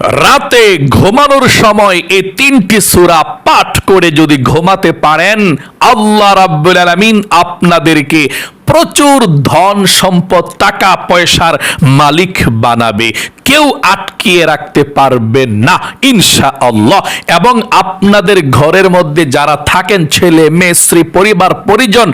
রাতে ঘুমানোর সময় এই তিনটি সূরা পাঠ করে যদি ঘুমাতে পারেন, আল্লাহ রাব্বুল আলামিন আপনাদেরকে প্রচুর ধন সম্পদ, টাকা পয়সার মালিক বানাবে। কেউ আটকিয়ে রাখতে পারবে না ইনশা আল্লাহ এবং আপনাদের ঘরের মধ্যে যারা থাকেন, ছেলে, মেয়ে, স্ত্রী, পরিবার, পরিজন,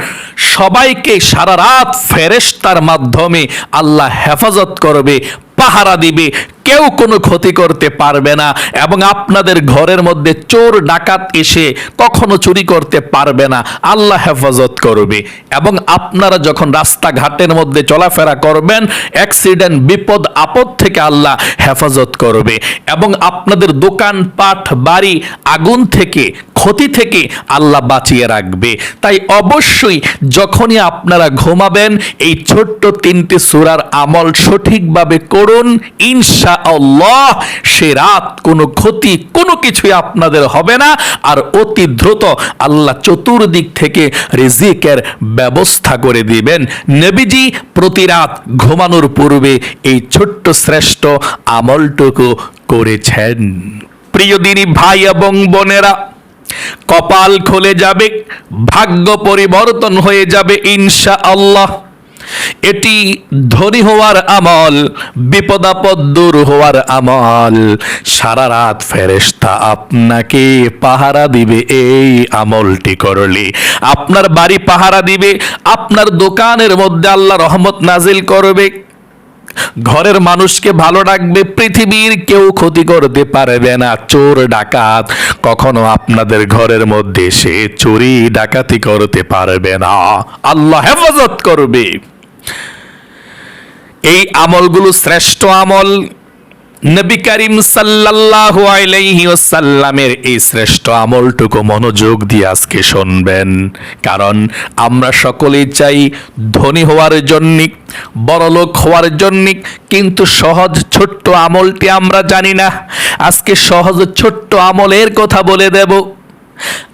সবাইকে সারা রাত ফেরেশতার মাধ্যমে আল্লাহ হেফাজত করবে, পাহারা দিবে কেউ কোনো ক্ষতি করতে পারবে না এবং আপনাদের ঘরের মধ্যে চোর, ডাকাত এসে কখনো চুরি করতে পারবে না। আল্লাহ হেফাজত করবে। এবং আপনারা যখন রাস্তাঘাটের মধ্যে চলাফেরা করবেন, অ্যাক্সিডেন্ট, বিপদ, আপদ থেকে আল্লাহ হেফাজত করবে। এবং আপনাদের দোকান, পাট, বাড়ি, আগুন থেকে, ক্ষতি থেকে আল্লাহ বাঁচিয়ে রাখবে। তাই অবশ্যই যখনই আপনারা ঘুমাবেন, এই ছোট্ট তিনটি সুরার আমল সঠিকভাবে করুন, ইনশা আল্লাহ সে রাত কোনো ক্ষতি, কোনো কিছুই আপনাদের হবে না। আর অতি দ্রুত আল্লাহ চতুর্দিক থেকে রিজিকের ব্যবস্থা করে দিবেন। নবীজি প্রতি রাত ঘুমানোর পূর্বে এই ছোট্ট শ্রেষ্ঠ আমলটুকু করেছেন। প্রিয় দিনী ভাই এবং বোনেরা, কপাল খুলে যাবে, ভাগ্য পরিবর্তন হয়ে যাবে ইনশা আল্লাহ এটি ধনী হওয়ার আমল, বিপদাপদ দূর হওয়ার আমল। সারা রাত ফেরেশতা আপনাকে পাহারা দিবে, এই আমলটি করলে। আপনার বাড়ি পাহারা দিবে, আপনার দোকানের মধ্যে আল্লাহ রহমত নাজিল করবে। ঘরের মানুষকে ভালো রাখবে, পৃথিবীর কেউ ক্ষতি করতে পারবে না। চোর, ডাকাত কখনো আপনাদের ঘরের মধ্যে সে চুরি, ডাকাতি করতে পারবে না। আল্লাহ হেফাজত করবে। এই আমলগুলো শ্রেষ্ঠ আমল নবী করিম সাল্লাল্লাহু আলাইহি ওয়াসাল্লামের এই শ্রেষ্ঠ আমলটুকু মনোযোগ দিয়ে আজকে শুনবেন। কারণ আমরা সকলেই চাই ধনী হওয়ার জন্য বড়লোক হওয়ার জন্য, কিন্তু সহজ ছোট্ট আমলটি আমরা জানি না। আজকে সহজ ছোট্ট আমলের কথা বলে দেব।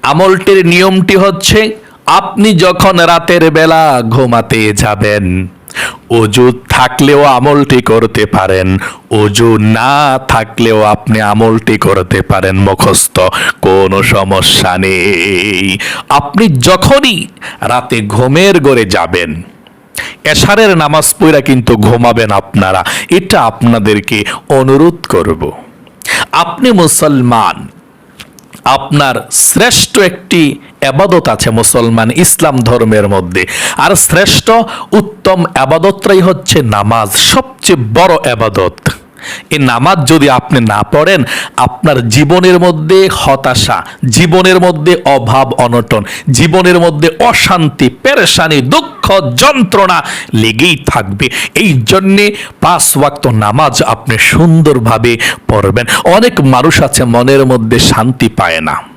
আমলটির নিয়মটি হচ্ছে আপনি যখন রাতের বেলা ঘুমাতে যাবেন, অজু থাকলেও আমলটি করতে পারেন, অজু না থাকলেও আপনি আমলটি করতে পারেন মুখস্থ, কোনো সমস্যা নেই। আপনি যখনই রাতে ঘুমের গড়ে যাবেন, এশারের নামাজ পড়া কিন্তু ঘুমাবেন আপনারা, এটা আপনাদেরকে অনুরোধ করব। আপনি মুসলমান আপনার শ্রেষ্ঠ একটি আবাদত আছে মুসলমান ইসলাম ধর্মের মধ্যে। আর শ্রেষ্ঠ উত্তম আবাদতটাই হচ্ছে নামাজ, সবচেয়ে বড় আবাদত। এই নামাজ যদি আপনি না পড়েন, আপনার জীবনের মধ্যে হতাশা, জীবনের মধ্যে অভাব, অনটন, জীবনের মধ্যে অশান্তি, পেরেশানি, দুঃখ, যন্ত্রণা লেগেই থাকবে। এই জন্যে পাঁচ ওয়াক্ত নামাজ আপনি সুন্দরভাবে পড়বেন। অনেক মানুষ আছে মনের মধ্যে শান্তি পায় না।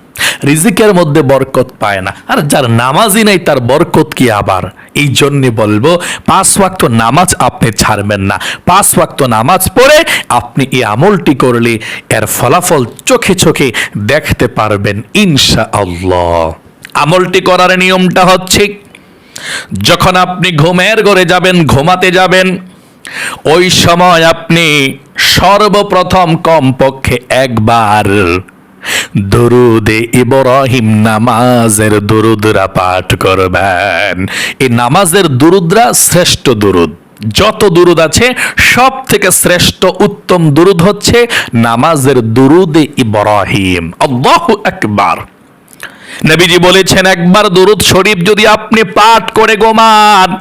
রিজিকের মধ্যে বরকত পায় না। আর যার নামাজই নেই, তার বরকত কি আবার? এই জন্যে বলব, পাঁচ ওয়াক্ত নামাজ আপনি ছাড়বেন না। পাঁচ ওয়াক্ত নামাজ পড়ে আপনি এই আমলটি করলে এর ফলাফল চোখে চোখে দেখতে পারবেন ইনশা আল্লাহ আমলটি করার নিয়মটা হচ্ছে, যখন আপনি ঘুমের ঘরে যাবেন, ঘুমাতে যাবেন, ওই সময় আপনি সর্বপ্রথম কমপক্ষে একবার দরুদে ইব্রাহিম নামাজের দরুদরা পাঠ করবেন। এই নামাজের দরুদরা শ্রেষ্ঠ দরুদ। যত দুরুদ আছে সব থেকে শ্রেষ্ঠ উত্তম দুরুদ হচ্ছে নামাজের দুরুদে ইব্রাহিম। আল্লাহু আকবার। নবীজি বলেছেন, একবার দুরুদ শরীফ যদি আপনি পাঠ করে গোমান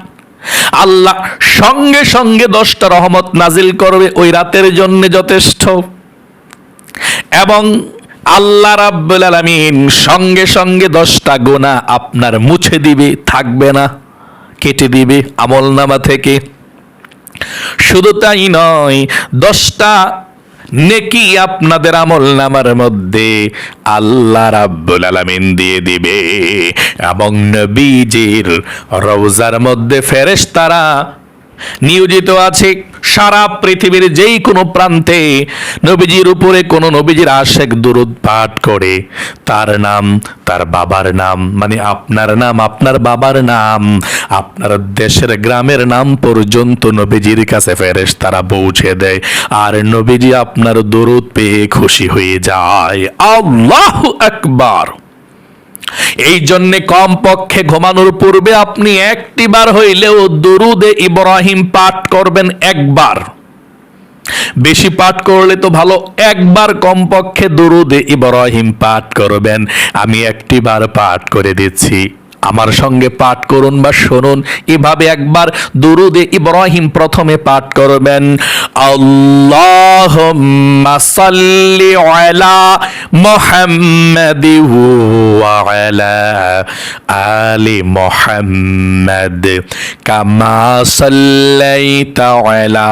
আল্লাহ সঙ্গে সঙ্গে দশটা রহমত নাজিল করবে, ওই রাতের জন্য যথেষ্ট। এবং আল্লাহ রাব্বুল আলামিন সঙ্গে সঙ্গে দশটা গোনা আপনার মুছে দিবে, থাকবে না, কেটে দিবে আমল নামা থেকে। শুধু তাই নয়, দশটা নেকি আপনাদের আমল নামার মধ্যে আল্লাহ রাব্বুল আলামিন দিয়ে দিবে। এবং নবীজির রওজার মধ্যে ফেরেশতারা নিয়োজিত আছে। সারা পৃথিবীর যেই কোনো প্রান্তে নবীজির উপরে কোনো নবীজির আশেক দুরুদ পাঠ করে। তার নাম, তার বাবার নাম মানে আপনার নাম, আপনার বাবার নাম, আপনার দেশের গ্রামের নাম পর্যন্ত নবীজির কাছে ফেরেশ তারা পৌঁছে দেয়। আর নবীজি আপনার দরুদ পেয়ে খুশি হয়ে যায়। আল্লাহ আকবার! এই জন্যে কম পক্ষে ঘুমানোর পূর্বে আপনি একটি বার হইলেও দুরুদে ইব্রাহিম পাঠ করবেন একবার। বেশি পাঠ করলে তো ভালো, একবার কমপক্ষে দুরুদে ইব্রাহিম পাঠ করবেন। আমি একটি বার পাঠ করে দিচ্ছি। আমার সঙ্গে পাঠ করুন বা শুনুন। এভাবে একবার দুরুদে ইব্রাহিম প্রথমে পাঠ করবেন। আল্লাহুম্মা সাল্লি আলা মুহাম্মাদি আলা আলি মুহাম্মাদ কামা সাল্লাইতা আলা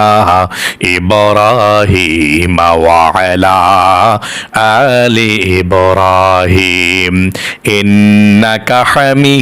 ইব্রাহিম ওয়া আলা ইব্রাহিম। ইন্নাকা হামিদুম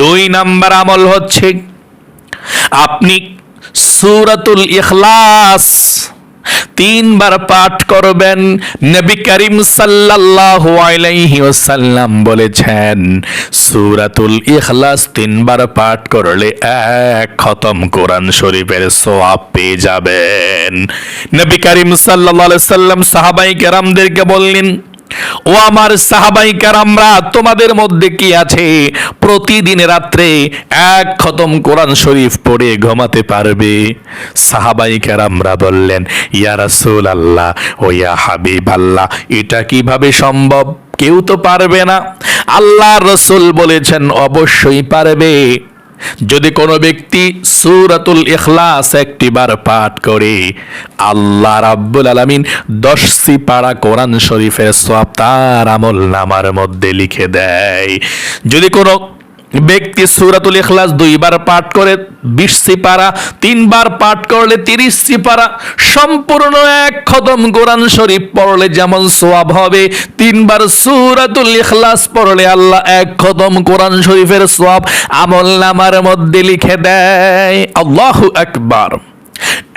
দুই নাম্বার আমল হচ্ছে আপনি সুরাতুল ইখলাস তিনবার পাঠ করবেন, নবী করিম সাল্লাল্লাহু আলাইহি ওয়াসাল্লাম বলেছেন, সূরাতুল ইখলাস তিনবার পাঠ করলে এক খতম কোরআন শরীফের সওয়াব পেয়ে যাবেন। নবী করিম সাল্লাল্লাহু আলাইহি সাল্লাম সাহাবাই কেরামদেরকে বললেন ও আমার সাহাবাই কারামরা, তোমাদের মধ্যে কি আছে? প্রতিদিন রাত্রে এক খতম কোরআন শরীফ পড়ে ঘুমাতে পারবে। সাহাবাই কারামরা বললেন, ইয়া রাসূল আল্লাহ ও ইয়া হাবিব আল্লাহ এটা কীভাবে সম্ভব? কেউ তো পারবে না। আল্লাহ রসুল বলেছেন, অবশ্যই পারবে। যদি কোনো ব্যক্তি সুরাতুল ইখলাস একটিবার পাঠ করে, আল্লাহ রাব্বুল আলামিন দশটি পাড়া কোরআন শরীফের সব তার আমল নামার মধ্যে লিখে দেয়। যদি কোনো ব্যক্তি সুরাতুল ইখলাস দুইবার পাঠ করে, বিশ সিপারা, তিনবার পাঠ করলে তিরিশ সিপারা, সম্পূর্ণ এক খতম কোরআন শরীফ পড়লে যেমন সোয়াব হবে, তিনবার সুরাতুল ইখলাস পড়লে আল্লাহ এক খতম কোরআন শরীফের সোয়াব আমল নামার মধ্যে লিখে দেয়। আল্লাহু আকবার।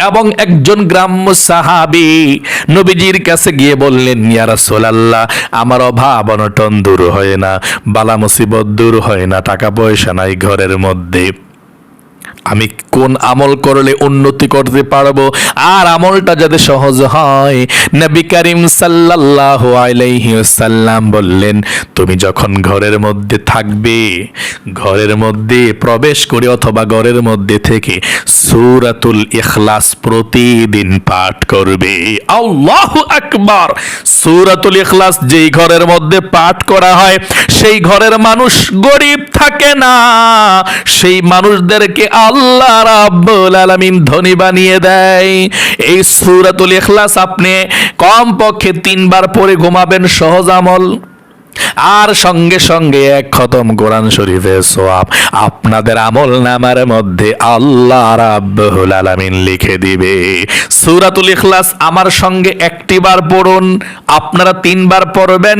এবং একজন গ্রাম্য সাহাবি নবীজির কাছে গিয়ে বললেন, ইয়া রাসূলুল্লাহ, আমার অভাব অনটন দূর হয় না, বালা মুসিবত দূর হয় না, টাকা পয়সা নাই ঘরের মধ্যে। আমি কোন আমল করলে উন্নতি করতে পারব? আর আমলটা যাতে সহজ হয়? নবী করিম সাল্লাল্লাহু আলাইহি ওয়াসাল্লাম বললেন, তুমি যখন ঘরের মধ্যে থাকবে, ঘরের মধ্যে প্রবেশ করে অথবা ঘরের মধ্যে থেকে সূরাতুল ইখলাস প্রতিদিন পাঠ করবে। আল্লাহু আকবার! সূরাতুল ইখলাস যেই ঘরের মধ্যে পাঠ করা হয়, সেই ঘরের মানুষ গরিব থাকে না। সেই মানুষদেরকে আল্লাহ রাব্বুল আলামিন ধনী বানিয়ে দেয়। এই সূরাতুল ইখলাস আপনি কম পক্ষে তিনবার পরে ঘুমাবেন, সহজ আমল। আর সঙ্গে সঙ্গে এক খতম কোরআন শরীফের সোয়াব আপনাদের আমল নামার মধ্যে আল্লাহ রাব্বুল আলামিন লিখে দিবে, সূরাতুল ইখলাস আমার সঙ্গে একটিবার পড়ুন, আপনারা তিনবার পড়বেন।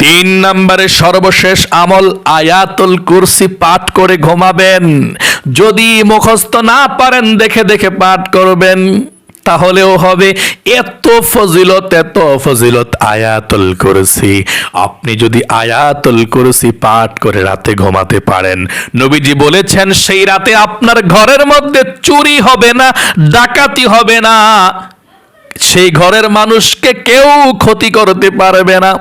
তিন নম্বরে সর্বশেষ আমল আয়াতুল কুরসি পাঠ করে ঘুমাবেন। যদি মুখস্থ না পারেন, দেখে দেখে পাঠ করবেন, তাহলেও হবে এত ফজিলত এত ফজিলত আয়াতুল কুরসি। আপনি যদি আয়াতুল কুরসি পাঠ করে রাতে ঘুমাতে পারেন, নবীজি বলেছেন, সেই রাতে আপনার ঘরের মধ্যে চুরি হবে না, ডাকাতি হবে না। সেই ঘরের মানুষকে কেউ ক্ষতি করতে পারবে না।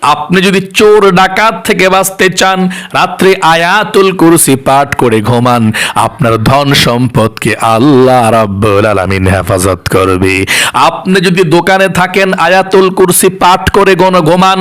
আপনি যদি চোর, ডাকাত থেকে বাঁচতে চান, রাত্রে আয়াতুল কুরসি পাঠ করে ঘুমান। আপনার ধন সম্পদকে আল্লাহ রাব্বুল আলামিন হেফাজত করবে। আপনি যদি দোকানে থাকেন, আয়াতুল কুরসি পাঠ করে গণ ঘুমান।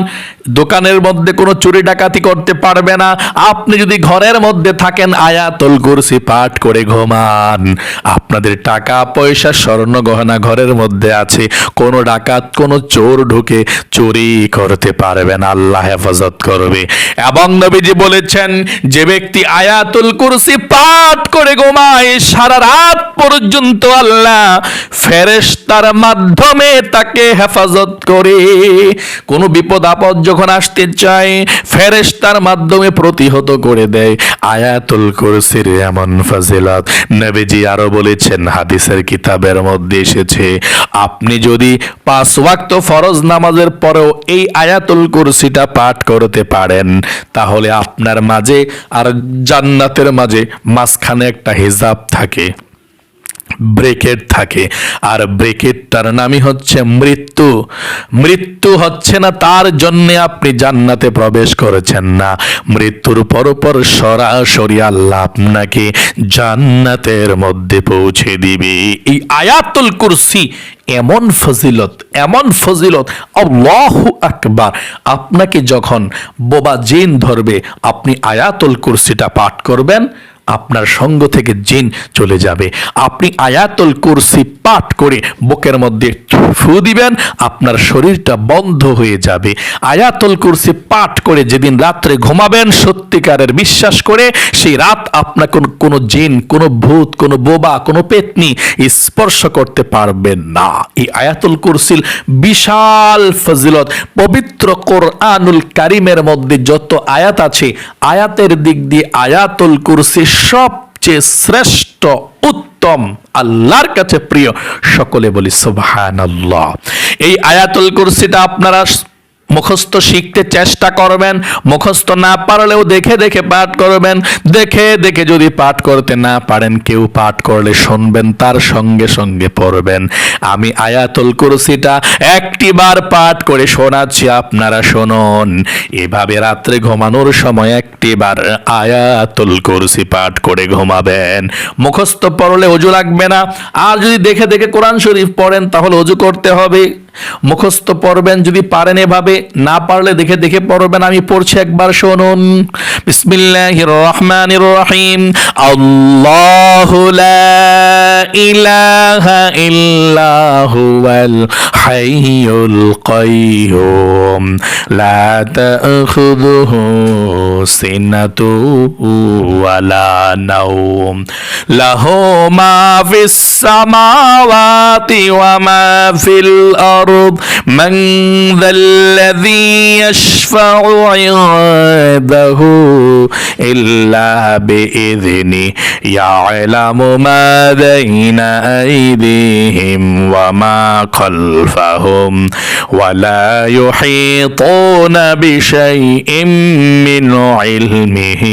দোকানের মধ্যে কোনো চুরি, ডাকাতি করতে পারবে না। আপনি যদি ঘরের মধ্যে থাকেন, আয়াতুল কুরসি পাঠ করে ঘুমান। আপনাদের টাকা, পয়সা, স্বর্ণ গহনা ঘরের মধ্যে আছে। কোনো ডাকাত, কোনো চোর ঢুকে চুরি করতে পারবে না, আল্লাহ হেফাজত করবে। এবং নবীজি বলেছেন, যে ব্যক্তি আয়াতুল কুরসি পাঠ করে ঘুমায়, সারা রাত পর্যন্ত আল্লাহ ফেরেশতার মাধ্যমে তাকে হেফাজত করে। কোনো বিপদ আপদ যখন আসতে চায়, ফেরেশতার মাধ্যমে প্রতিহত করে দেয়। আয়াতুল কুরসির এমন ফাজিলত, নবীজি আরও বলেছেন, হাদিসের কিতাবের মধ্যে এসেছে, আপনি যদি পাঁচ ওয়াক্ত ফরজ নামাজের পরেও এই আয়াতুল কুরসিটা পাঠ করতে পারেন। তাহলে আপনার মাঝে আর জান্নাতের মাঝে মাঝখানে একটা হিজাব থাকে। ব্রেকেট থাকে। আর ব্রেকেটটার নামই হচ্ছে মৃত্যু। মৃত্যু হচ্ছে না, তার জন্য আপনি জান্নাতে প্রবেশ করেছেন না। মৃত্যুর পরপর সরাসরি আল্লাহ আপনাকে জান্নাতের মধ্যে পৌঁছে দিবে। এই আয়াতুল কুরসি এমন ফজিলত এমন ফজিলত, আল্লাহু আকবার। আপনাকে যখন বোবা জিন ধরবে, আপনি আয়াতুল কুরসিটা পাঠ করবেন আপনার সঙ্গ থেকে জিন চলে যাবে। আপনি আয়াতুল কুরসি পাঠ করে বুকের মধ্যে ফু দিবেন, আপনার শরীরটা বন্ধ হয়ে যাবে। আয়াতুল কুরসি পাঠ করে যেদিন রাত্রে ঘুমাবেন, সত্যিকারের বিশ্বাস করে সেই রাত আপনার কোন জিন, কোনো ভূত, কোনো বোবা, কোনো পেতনি স্পর্শ করতে পারবেন না। এই আয়াতুল কুরসিল বিশাল ফজিলত, পবিত্র কোরআনুল কারিমের মধ্যে যত আয়াত আছে, আয়াতের দিক দিয়ে আয়াতুল কুরসি সবচেয়ে শ্রেষ্ঠ উত্তম আল্লাহর কাছে প্রিয় সকলে বলি সুবহানাল্লাহ। এই আয়াতুল কুরসিটা আপনারা মুখস্থ শিখতে চেষ্টা করবেন, মুখস্থ না পারলেও দেখে দেখে পাঠ করবেন, দেখে দেখে যদি পাঠ করতে না পারেন, কেউ পাঠ করলে শুনবেন, তার সঙ্গে সঙ্গে পড়বেন। আমি আয়াতুল কুরসিটা একটিবার পাঠ করে শোনাচ্ছি, আপনারা শুনুন। এভাবে রাত্রে ঘুমানোর সময় একটিবার আয়াতুল কুরসি পাঠ করে ঘুমাবেন। মুখস্থ পড়লে অজু লাগবে না। আর যদি দেখে দেখে কোরআন শরীফ পড়েন, তাহলে অজু করতে হবে। মুখস্থ পড়বেন, যদি পারেন এভাবে, না পারলে দেখে দেখে পড়বেন, আমি পড়ছি একবার শুনুন। বিসমিল্লাহির রহমানির রহিম আল্লাহু লা ইলাহা ইল্লা হুয়াল হাইয়ুল কাইয়ুম লা তাখুযুহু সিনাতু ওয়ালা নাওম। লাহু মা ফিস সামাওয়াতি ওয়া মা ফিল الأرض من ذا الذي يشفع عنده إلا بإذنه يعلم ما بين أيديهم وما خلفهم ولا يحيطون بشيء من علمه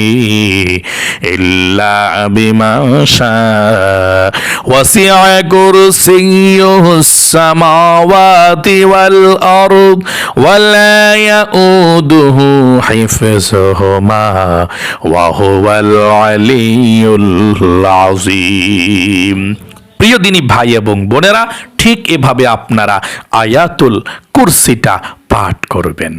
إلا بما شاء. وسع كرسيه السماوات والأرض ولا يؤوده حفظهما وهو العلي العظيم প্রিয় দিনী ভাই এবং বোনেরা ঠিক এভাবে আপনারা আয়াতুল কুরসিটা পাঠ করবেন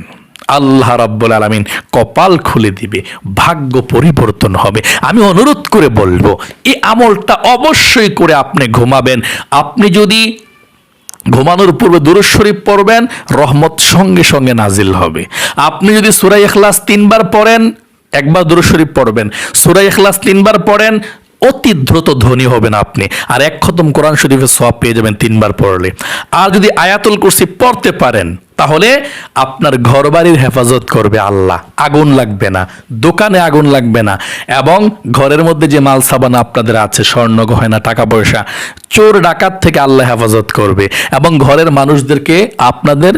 আল্লাহ রাব্বুল আলামিন কপাল খুলে দিবে ভাগ্য পরিবর্তন হবে আমি অনুরোধ করে বলবো এই আমলটা অবশ্যই করে আপনি ঘুমাবেন আপনি যদি ঘুমানোর পূর্বে দুরুজ শরীফ পড়বেন, রহমত সঙ্গে সঙ্গে নাজিল হবে। আপনি যদি সুরাই এখলাস তিনবার পড়েন, একবার দুরুজ শরীফ পড়বেন। সুরাই এখলাস তিনবার পড়েন, অতি দ্রুত ধনী হবেন আপনি। আর এক খতম কোরআন শরীফের সব পেয়ে যাবেন তিনবার পড়লে। আর যদি আয়াতুল কুরসি পড়তে পারেন তাহলে আপনার ঘরবাড়ির হেফাজত করবে আল্লাহ। আগুন লাগবে না, দোকানে আগুন লাগবে না এবং ঘরের মধ্যে যে মাল সাবানা আপনাদের আছে, স্বর্ণ, গহনা, টাকা পয়সা, চোর, ডাকাত থেকে আল্লাহ হেফাজত করবে এবং ঘরের মানুষদেরকে আপনাদের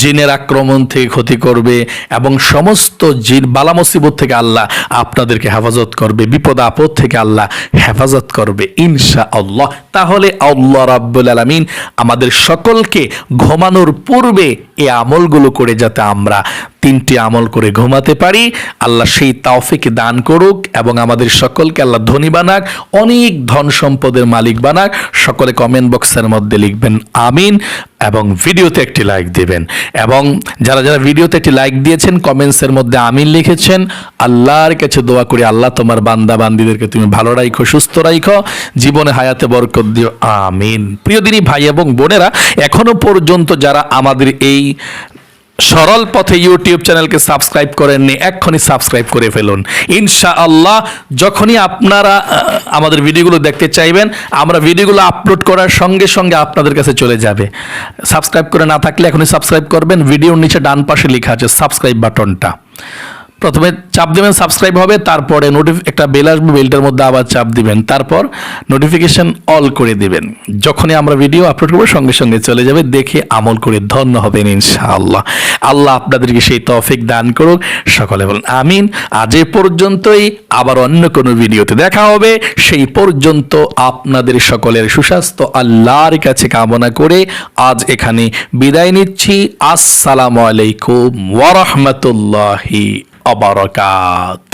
জিনের আক্রমণ থেকে ক্ষতি করবে এবং সমস্ত জিন, বালা মুসিবত থেকে আল্লাহ আপনাদেরকে হেফাজত করবে, বিপদ, আপদ থেকে আল্লাহ হেফাজত করবে ইনশা আল্লাহ তাহলে আল্লাহ রাব্বুল আলামিন আমাদের সকলকে ঘুমানোর পূর্বে এই আমলগুলো করে যাতে আমরা তিনটি আমল করে ঘুমাতে পারি। আল্লাহ সেই তাওফিকে দান করুক এবং আমাদের সকলকে আল্লাহ ধনী বানাক, অনেক ধন সম্পদের মালিক বানাক। সকলে কমেন্ট বক্সের মধ্যে লিখবেন, আমিন এবং ভিডিওতে একটি লাইক দেবেন। এবং যারা যারা ভিডিওতে একটি লাইক দিয়েছেন কমেন্টসের মধ্যে আমিন লিখেছেন, আল্লাহর কাছে দোয়া করি, আল্লাহ তোমার বান্দা বান্দিদেরকে তুমি ভালো রাখো সুস্থ রাখো জীবনে হায়াতে বরকত দিও, আমিন। প্রিয় দিনী ভাই এবং বোনেরা, এখনও পর্যন্ত যারা আমাদের এই সরল পথে ইউটিউব চ্যানেলকে সাবস্ক্রাইব করেননি, এক্ষুনি সাবস্ক্রাইব করে ফেলুন। ইনশা আল্লাহ যখনই আপনারা আমাদের ভিডিওগুলো দেখতে চাইবেন, আমরা ভিডিওগুলো আপলোড করার সঙ্গে সঙ্গে আপনাদের কাছে চলে যাবে। সাবস্ক্রাইব করে না থাকলে এখনই সাবস্ক্রাইব করবেন, ভিডিওর নিচে ডান পাশে লেখা আছে, সাবস্ক্রাইব বাটনটা। প্রথমে চাপ দেবেন সাবস্ক্রাইব হবে, তারপরে নোটিফ একটা বেল আসবে বেলটার মধ্যে আবার চাপ দিবেন। তারপর নোটিফিকেশন অল করে দিবেন। যখনই আমরা ভিডিও আপলোড করব, সঙ্গে সঙ্গে চলে যাবে, দেখে আমল করে ধন্য হবেন ইনশাআল্লাহ। আল্লাহ আপনাদেরকে সেই তফিক দান করুক। সকলে বলেন, আমিন। আজ এ পর্যন্তই, আবার অন্য কোনো ভিডিওতে দেখা হবে। সেই পর্যন্ত আপনাদের সকলের সুস্বাস্থ্য, আল্লাহর কাছে কামনা করে আজ এখানে বিদায় নিচ্ছি। আসসালামু আলাইকুম ওয়া রাহমাতুল্লাহি অবরকাত